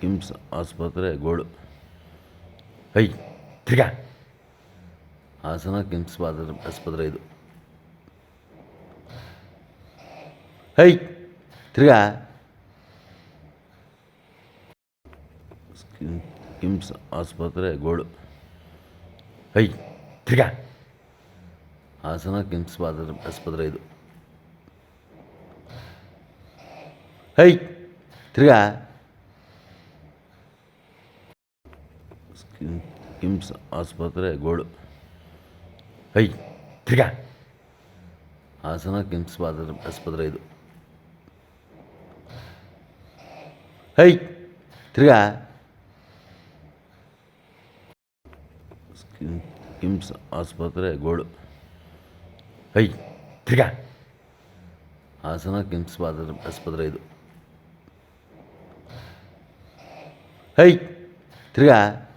ಕಿಮ್ಸ್ ಆಸ್ಪತ್ರೆ, ಗೋಳು. ಹೈ, ತಿರ್ಗಾ. ಹಾಸನ ಕಿಮ್ಸ್ ಆಸ್ಪತ್ರೆ ಇದು. ಹೈ, ತಿರ್ಗಾ. ಕಿಮ್ಸ್ ಆಸ್ಪತ್ರೆ, ಗೋಳು. ಹೈ, ತಿರ್ಗಾ. ಹಾಸನ ಕಿಮ್ಸ್ ಆಸ್ಪತ್ರೆ ಇದು. ಹೈ, ತಿರ್ಗಾ. ಕಿಮ್ಸ್, ಆಸ್ಪತ್ರೆ, ಗೋಳು. ಹೈ, ತಿರ್ಗಾ. ಹಾಸನ ಕಿಮ್ಸ್ ಆಸ್ಪತ್ರೆ ಇದು. ಹೈ, ತಿರ್ಗಾ. ಕಿಮ್ಸ್, ಆಸ್ಪತ್ರೆ, ಗೋಳು. ಹೈ, ತಿರ್ಗಾ. ಹಾಸನ ಕಿಮ್ಸ್ ಆಸ್ಪತ್ರೆ ಇದು. ಹೈ, ತಿರ್ಗಾ.